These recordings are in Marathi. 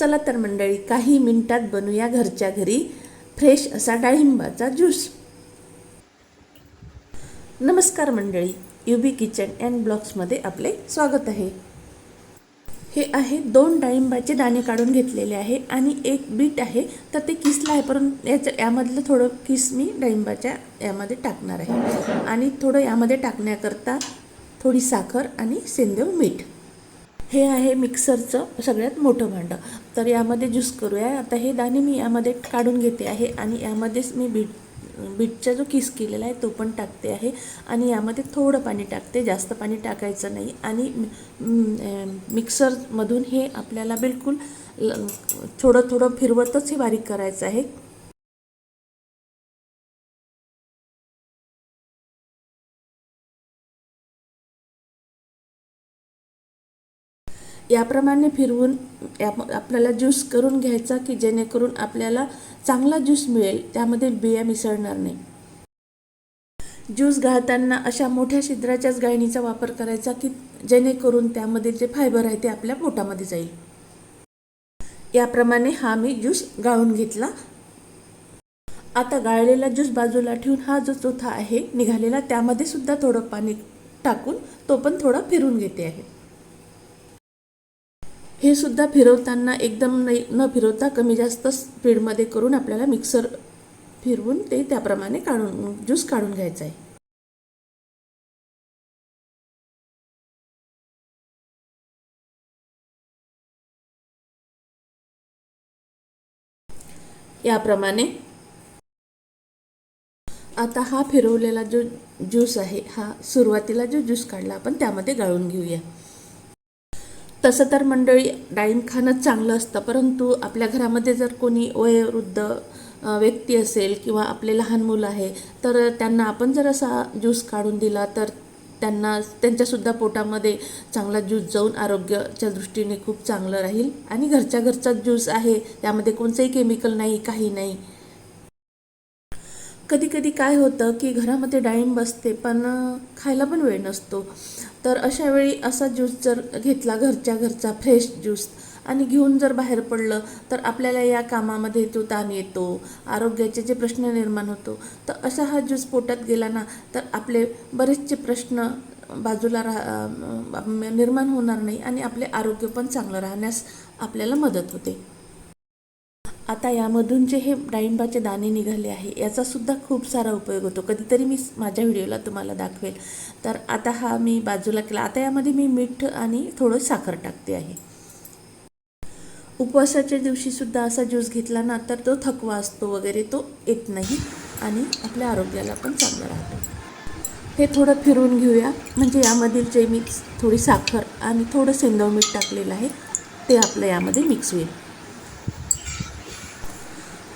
चला तर मंडळी काही मिनिटात बनवूया घरच्या घरी फ्रेश असा डाळिंबाचा ज्यूस. नमस्कार मंडळी यू बी किचन अँड ब्लॉग्समध्ये आपले स्वागत आहे. हे आहे दोन डाळिंबाचे दाणे काढून घेतलेले आहे आणि एक बीट आहे तर ते किसलं आहे परंतु याचं यामधलं थोडं किस मी डाळिंबाच्या यामध्ये टाकणार आहे. आणि थोडं यामध्ये टाकण्याकरता थोडी साखर आणि सेंदेव मीठ. हे आहे मिक्सरचं सगळ्यात मोठं भांडं. तर यामध्ये ज्यूस करूया. आता हे दाणे मी यामध्ये काढून घेते आहे आणि यामध्येच मी बीट बीटचा जो किस केलेला आहे तो पण टाकते आहे आणि यामध्ये थोडं पाणी टाकते. जास्त पाणी टाकायचं नाही आणि मिक्सरमधून हे आपल्याला बिलकुल ल- थोडं थोडं फिरवतच हे बारीक करायचं आहे. याप्रमाणे फिरवून या आपल्याला ज्यूस करून घ्यायचा की जेणेकरून आपल्याला चांगला ज्यूस मिळेल त्यामध्ये बिया मिसळणार नाही. ज्यूस गाळताना अशा मोठ्या छिद्राच्याच गाळणीचा वापर करायचा की जेणेकरून त्यामध्ये जे फायबर आहे ते आपल्या पोटामध्ये जाईल. याप्रमाणे हा मी ज्यूस गाळून घेतला. आता गाळलेला ज्यूस बाजूला ठेवून हा जो चोथा आहे निघालेला त्यामध्ये सुद्धा थोडं पाणी टाकून तो पण थोडा फिरून घेते आहे. हे सुद्धा फिरवताना एकदम नाही न फिरवता कमी जास्त स्पीडमध्ये करून आपल्याला मिक्सर फिरवून ते त्याप्रमाणे काढून ज्यूस काढून घ्यायचा आहे. याप्रमाणे आता हा फिरवलेला जो ज्यूस आहे हा सुरुवातीला जो ज्यूस काढला आपण त्यामध्ये गाळून घेऊया. तसं तर मंडळी डाळिंब खाणं चांगलं असतं परंतु आपल्या घरामध्ये जर कोणी वयोवृद्ध व्यक्ती असेल किंवा आपले लहान मुलं आहे तर त्यांना आपण जर असा ज्यूस काढून दिला तर त्यांना त्यांच्यासुद्धा पोटामध्ये चांगला ज्यूस जाऊन आरोग्याच्या दृष्टीने खूप चांगलं राहील. आणि घरच्या घरचा ज्यूस आहे त्यामध्ये कोणतंही केमिकल नाही काही नाही. कधी कधी काय होतं की घरामध्ये डाळिंब असते पण खायला पण वेळ नसतो. तर अशावेळी असा ज्यूस जर घेतला घरच्या घरचा फ्रेश ज्यूस आणि घेऊन जर बाहेर पडलं तर आपल्याला या कामामध्ये तो ताण येतो आरोग्याचे जे प्रश्न निर्माण होतो. तर असा हा ज्यूस पोटात गेला ना तर आपले बरेचसे प्रश्न बाजूला राहा निर्माण होणार नाही आणि आपले आरोग्य पण चांगलं राहण्यास आपल्याला मदत होते. आता यामधून जे हे डाळिंबाचे दाणे निघाले आहे याचा सुद्धा खूप सारा उपयोग होतो. कधीतरी मी माझ्या व्हिडिओला तुम्हाला दाखवेल. तर आता हा मी बाजूला केला. आता यामध्ये मी मीठ आणि थोडं साखर टाकते आहे. उपवासाच्या दिवशी सुद्धा असा ज्यूस घेतला ना तर तो थकवा असतो वगैरे तो येत नाही आणि आपल्या आरोग्याला पण चांगलं राहतो. हे थोडं फिरून घेऊया. म्हणजे यामधील जे मी थोडी साखर आणि थोडं सेंदव मीठ टाकलेलं आहे ते आपलं यामध्ये मिक्स होईल.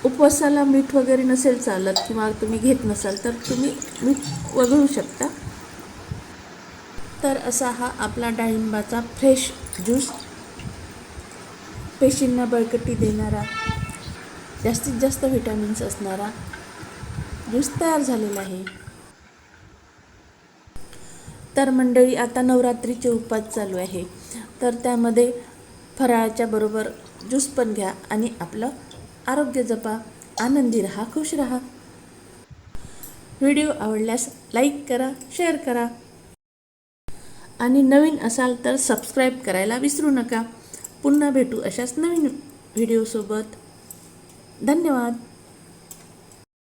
उपवासाला मीठ वगैरे नसेल चालत किंवा तुम्ही घेत नसाल तर तुम्ही मीठ वगळू शकता. तर असा हा आपला डाळिंबाचा फ्रेश ज्यूस पेशींना बळकटी देणारा जास्तीत जास्त व्हिटॅमिन्स असणारा ज्यूस तयार झालेला आहे. तर मंडळी आता नवरात्रीचे उपास चालू आहे. तर त्यामध्ये फराळाच्या बरोबर ज्यूस पण घ्या आणि आपलं आरोग्य जपा आनंदी राहा खुश राहा. व्हिडिओ आवडल्यास लाईक करा शेअर करा. आणि नवीन असाल तर सबस्क्राईब करायला विसरू नका. पुन्हा भेटू अशाच नवीन व्हिडिओसोबत. धन्यवाद.